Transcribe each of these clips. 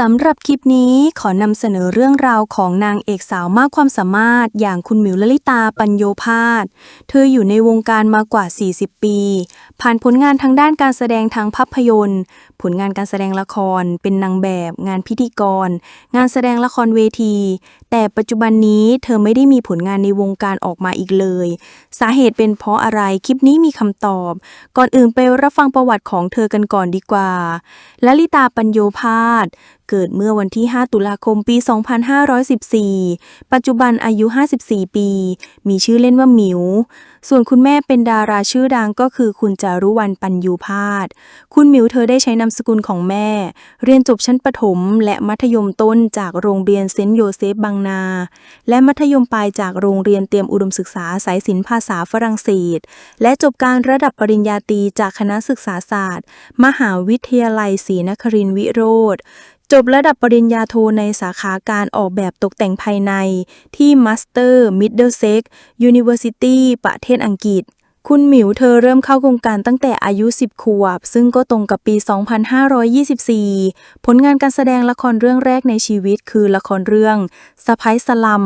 สำหรับคลิปนี้ขอนำเสนอเรื่องราวของนางเอกสาวมากความสามารถ อย่างคุณหมิวลลิตาปัญโยพาสเธออยู่ในวงการมากว่า 40 ปี ผ่านผลงานทางด้านการแสดงทางภาพยนตร์ผลงานการแสดงละคร เป็นนางแบบ งานพิธีกร งานแสดงละครเวที แต่ปัจจุบันนี้เธอไม่ได้มีผลงานในวงการออกมาอีกเลย สาเหตุเป็นเพราะอะไรคลิปนี้มีคำตอบ ก่อนอื่นไปรับฟังประวัติของเธอกันก่อนดีกว่าลลิตาปัญโยพาสเกิดเมื่อวันที่ 5 ตุลาคม ปี 2514 ปัจจุบันอายุ 54 ปี มีชื่อเล่นว่าหมิว ส่วนคุณแม่เป็นดาราชื่อดังก็คือคุณจารุวรรณปัญญูพาสคุณหมิวเธอได้ใช้นามสกุลของแม่ เรียนจบชั้นประถม และมัธยมต้นจากโรงเรียนเซนต์โยเซฟบางนา และมัธยมปลายจากโรงเรียนเตรียมอุดมศึกษาสายศิลป์ภาษาฝรั่งเศส และจบการระดับปริญญาตรีจากคณะศึกษาศาสตร์ มหาวิทยาลัยศรีนครินทร์วิโรธ จบระดับปริญญาโทในสาขาการออกแบบตกแต่งภายในที่ Master Middlesex University ประเทศอังกฤษ คุณหมิวเธอเริ่มเข้าโครงการตั้งแต่อายุ 10 ขวบ ซึ่งก็ตรงกับปี 2524 ผลงานการแสดงละครเรื่องแรกในชีวิตคือละครเรื่องสะพ้ายสลัม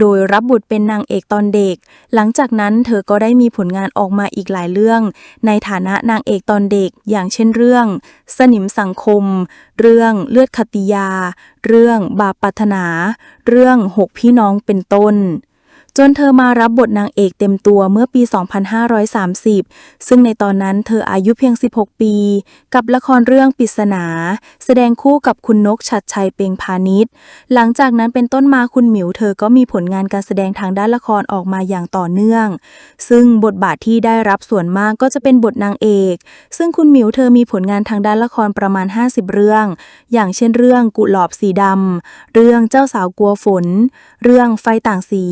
โดยรับบทเป็นนางเอกตอนเด็ก หลังจากนั้นเธอก็ได้มีผลงานออกมาอีกหลายเรื่อง ในฐานะนางเอกตอนเด็ก อย่างเช่นเรื่อง สนิมสังคม เรื่องเลือดขติยา เรื่องบาปปรารถนา เรื่องหกพี่น้องเป็นต้น จนเธอมารับบทนางเอกเต็มตัวเมื่อปี 2530 ซึ่งในตอนนั้นเธออายุเพียง 16 ปี กับละครเรื่องปริศนา แสดงคู่กับคุณนกชัดชัยเปงพาณิชย์หลังจากนั้นเป็นต้นมาคุณหมิวเธอก็มีผลงานการแสดงทางด้านละครออกมาอย่างต่อเนื่อง ซึ่งบทบาทที่ได้รับส่วนมากก็จะเป็นบทนางเอก ซึ่งคุณหมิวเธอมีผลงานทางด้านละครประมาณ 50 เรื่อง อย่างเช่นเรื่องกุหลาบสีดำเรื่องเจ้าสาวกลัวฝน เรื่องไฟต่างสี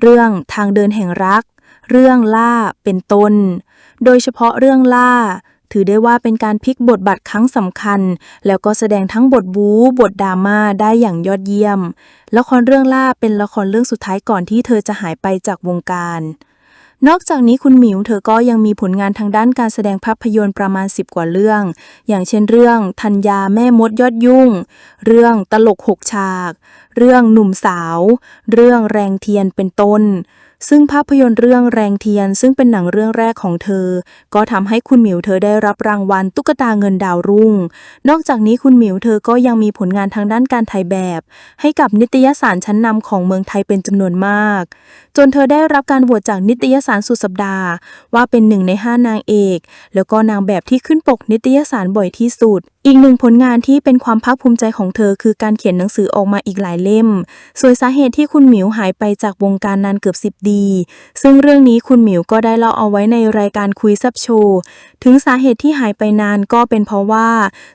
เรื่องทางเดินแห่งรัก เรื่องล่าเป็นต้น โดยเฉพาะเรื่องล่า ถือได้ว่าเป็นการพลิกบทบาทครั้งสำคัญ แล้วก็แสดงทั้งบทบู๊บทดราม่าได้อย่างยอดเยี่ยม ละครเรื่องล่าเป็นละครเรื่องสุดท้ายก่อนที่เธอจะหายไปจากวงการ นอกจากนี้คุณหมิวเธอก็ยังมีผลงานทางด้านการแสดงภาพยนตร์ประมาณ 10 กว่าเรื่อง อย่างเช่นเรื่องธัญญาแม่มดยอดยุ่ง เรื่องตลกหกฉาก เรื่องหนุ่มสาว เรื่องแรงเทียนเป็นต้น ซึ่งภาพยนตร์เรื่องแรงเทียนซึ่งเป็นหนังเรื่องแรกของเธอ ก็ทำให้คุณหมิวเธอได้รับรางวัลตุ๊กตาเงินดาวรุ่ง นอกจากนี้คุณหมิวเธอก็ยังมีผลงานทางด้านการถ่ายแบบ ให้กับนิตยสารชั้นนำของเมืองไทยเป็นจำนวนมาก จนเธอได้รับการโหวตจากนิตยสารสุดสัปดาห์ ว่าเป็นหนึ่งในห้านางเอก แล้วก็นางแบบที่ขึ้นปกนิตยสารบ่อยที่สุด อีกหนึ่งผลงานที่เป็นความภาคภูมิใจของเธอคือการเขียนหนังสือออกมาอีกหลายเล่ม ส่วนสาเหตุที่คุณหมิวหายไปจากวงการนานเกือบ 10 ดี ซึ่งเรื่องนี้คุณหมิวก็ได้เล่าเอาไว้ในรายการคุยซับโชว์ถึงสาเหตุที่หายไปนานก็เป็นเพราะว่า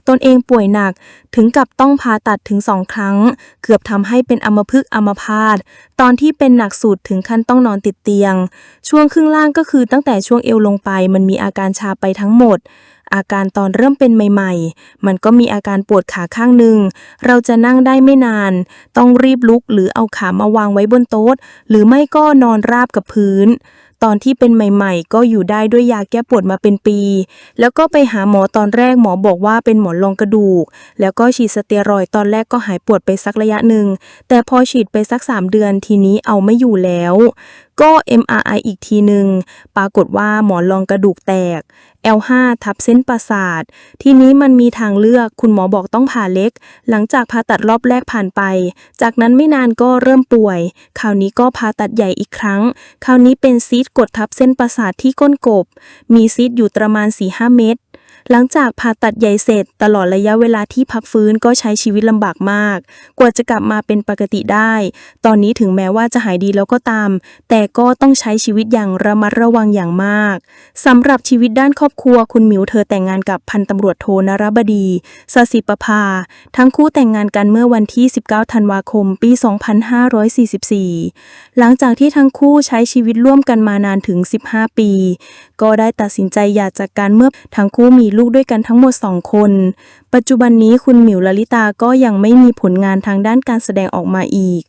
ตนเองป่วยหนักถึงกับต้องผ่าตัดถึงสองครั้ง เกือบทำให้เป็นอัมพฤกษ์อัมพาตตอนที่เป็นหนักสุดถึงขั้นต้องนอนติดเตียง ช่วงครึ่งล่างก็คือตั้งแต่ช่วงเอวลงไปมันมีอาการชาไปทั้งหมด อาการตอนเริ่มเป็นใหม่ๆ มันก็มีอาการปวดขาข้างหนึ่ง เราจะนั่งได้ไม่นาน ต้องรีบลุกหรือเอาขามาวางไว้บนโต๊ะ หรือไม่ก็นอนราบกับพื้น ตอนที่เป็นใหม่ๆ ก็อยู่ได้ด้วยยาแก้ปวดมาเป็นปี แล้วก็ไปหาหมอตอนแรกหมอบอกว่าเป็นหมอนรองกระดูก แล้วก็ฉีดสเตียรอยตอนแรกก็หายปวดไปสักระยะหนึ่ง แต่พอฉีดไปสัก 3 เดือนทีนี้เอาไม่อยู่แล้ว ก็ MRI อีกทีหนึ่งปรากฏว่าหมอนรองกระดูกแตก L5 ทับเส้นประสาท ทีนี้มันมีทางเลือก คุณหมอบอกต้องผ่าเล็ก หลังจากผ่าตัดรอบแรกผ่านไป จากนั้นไม่นานก็เริ่มป่วย คราวนี้ก็ผ่าตัดใหญ่อีกครั้ง คราวนี้เป็นซีสต์กดทับเส้นประสาทที่ก้นกบ มีซีดอยู่ประมาณ 4-5 เม็ด หลังจากผ่าตัดใหญ่เสร็จ ตลอดระยะเวลาที่พักฟื้นก็ใช้ชีวิตลำบากมาก กว่าจะกลับมาเป็นปกติได้ ตอนนี้ถึงแม้ว่าจะหายดีแล้วก็ตาม แต่ก็ต้องใช้ชีวิตอย่างระมัดระวังอย่างมากสำหรับชีวิตด้านครอบครัวคุณหมิวเธอแต่งงานกับพันตำรวจโทนรบดีสสิประภา ทั้งคู่แต่งงานกันเมื่อวันที่ 19 ธันวาคม ปี 2544 หลังจากที่ทั้งคู่ใช้ชีวิตร่วมกันมานานถึง 15 ปี ก็ได้ตัดสินใจหย่าจากกันเมื่อทั้งคู่มีลูกด้วยกันทั้งหมด 2 คน ปัจจุบันนี้คุณหมิวลลิตาก็ยังไม่มีผลงานทางด้านการแสดงออกมาอีก